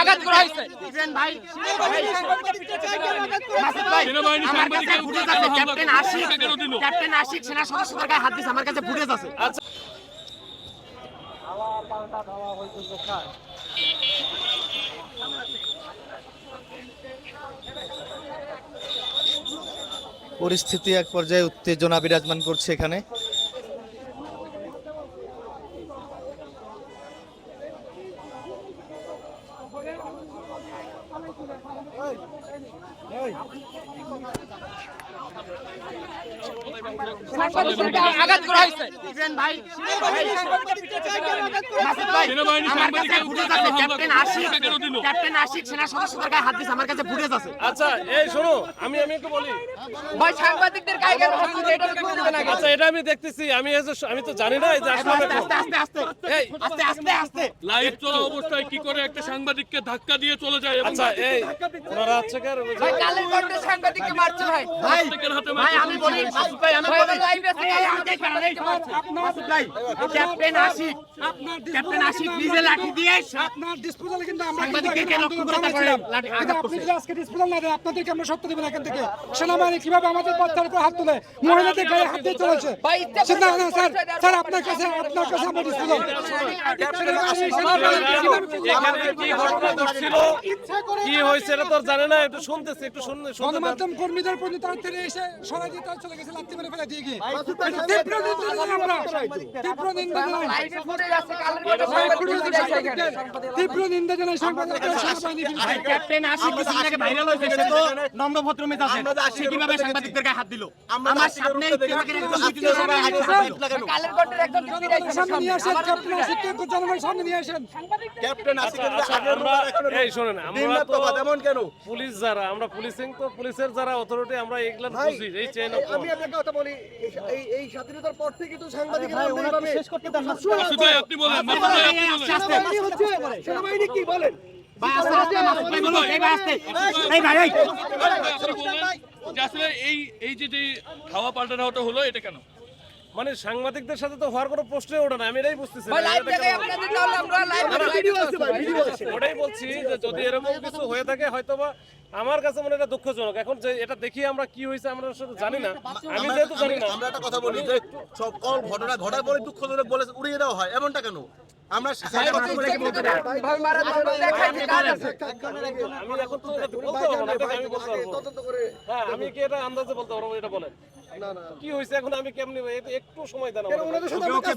আঘাত করা হয়েছে। সেনাবাহিনী আমার কাছে সাংবাদিকের ফুটেজ উপরে আছে কেন হামলা ক্যাপ্টেন আশিক এটা কেন দিল? ক্যাপ্টেন আশিক সেনা সদস্যদের গায়ে হাত দিছে আমার কাছে ফুটেজ আছে। পরিস্থিতি এক পর্যায়ে উত্তেজনা বিরাজমান করছে এখানে। Hey! আঘাত করা হয়েছে। ক্যাপ্টেন আশিক সেনা সদস্যদের গায়ে হাত আমার কাছে ফুটেজ আছে আচ্ছা এই শোনো আমি আমি একটু বলি। ভাই সাংবাদিকদের গায়ে কেন হাত দিলে এটা একটু বলবেন আগে আচ্ছা এটা আমি দেখতেছি আমি আমি তো জানি না এই যে আসলে আস্তে আস্তে আস্তে আস্তে আস্তে আস্তে আস্তে। লাইভ চলা অবস্থায় কি করে একটা সাংবাদিককে ধাক্কা দিয়ে চলে যায় আচ্ছা এই ওনারা ভাই কালের কণ্ঠে সাংবাদিককে মারছে ভাই। ভাই আমি বলি ক্যাপ্টেন আশিক ক্যাপ্টেন আশিক নিজে লাঠি দিয়ে আপনার ডিসপোজালে কিন্তু আমরা আপনি যদি আজকে ডিসপোজাল না দেন আপনাদেরকে আমরা সত্য দেবেন এখান থেকে। সেনাবাহিনী কীভাবে আমাদের উপর হাত তুলে? মহিলাদের গায়ে হাত দিয়ে চলেছে। ভাই, ইচ্ছা সে- না না স্যার স্যার আপনার কাছে আপনার কাছে আমরা ডিসপোজাল কি হয়েছে এটা তো জানে না একটু শুনতেছি একটু শুনতে গণমাধ্যম কর্মীদের পর্যন্ত তার এসে সরাই দিয়ে তারা চলে গেছে লাত্তি মেরে ফেলে দিয়ে গিয়ে তীব্র নিন্দা জানাই আমরা। তীব্র নিন্দা জানাই লাইভে ফুটেজ আছে কালের কণ্ঠে সাংবাদিকদের গায়ে হাত দিয়েছে। তীব্র নিন্দা জানাই সাংবাদিকদের সেনাবাহিনী ক্যাপ্টেন আশিক কিছুদিন আগে ভাইরাল হয়েছে সে তো নম্র ভদ্র মেজাজে। সে কীভাবে সাংবাদিকদের গায়ে হাত দিল? আমার সামনে তোমাকে একজন দুইজন সবাই হাত দিল কালের কণ্ঠের একজন ফিরে আসছে সামনে নিয়ে আসেন ক্যাপ্টেন আশিককে জনগণের সামনে নিয়ে আসেন। আচ্ছা, আমরা এই শোনেন আমরা তো পুলিশ যারা আমরা পুলিশিং তো পুলিশের যারা অথরিটি আমরা এগুলা বুঝি এই চেইন অফ আমি একটা কথা বলি এই- এই স্বাধীনতার পর থেকে তো সাংবাদিকের আপনি বলেন সেনাবাহিনী কি বলেন? এই যে হাওয়া পাল্টানোটা হলো এটা কেন? মানে সাংবাদিকদের সাথে তো হওয়ার কোনো প্রশ্নই ওঠে না আমি এটাই বুঝতেছি না। ভাই লাইভ এটা থেকে কেন? আপনাদের তাহলে আমরা লাইভ ভিডিও আছে ভাই ভিডিও আছে। ওটাই বলছি যে যদি এরকম কিছু হয়ে থাকে হয়তোবা আমার কাছে মনে এটা দুঃখজনক। এখন যে এটা দেখি আমরা কি হয়েছে আমরা আসলে জানি না। আমি যেহেতু জানি না। আমরা একটা কথা বলি যে সকল ঘটনা ঘটার পরে দুঃখজনক বলে উড়িয়ে দেওয়া হয় এমনটা কেন? আমরা আমি এখন তো বলতে পারব না আমি বলতে পারব তদন্ত করে হ্যাঁ আমি কি এটা আন্দাজে বলতে পারব এটা বলেন। কি হয়েছে এখন? আমি কেমনি একটু সময় দেন কেন আমাকে। ওনাদের সাথে আমরা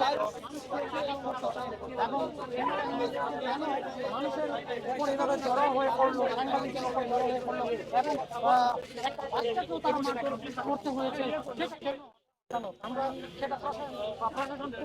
কাজ করব ওরা তো কোনোদিন একটু সাংবাদিকদের আমরা এভাবে কাজ করি। করে না। এখন কালের কণ্ঠের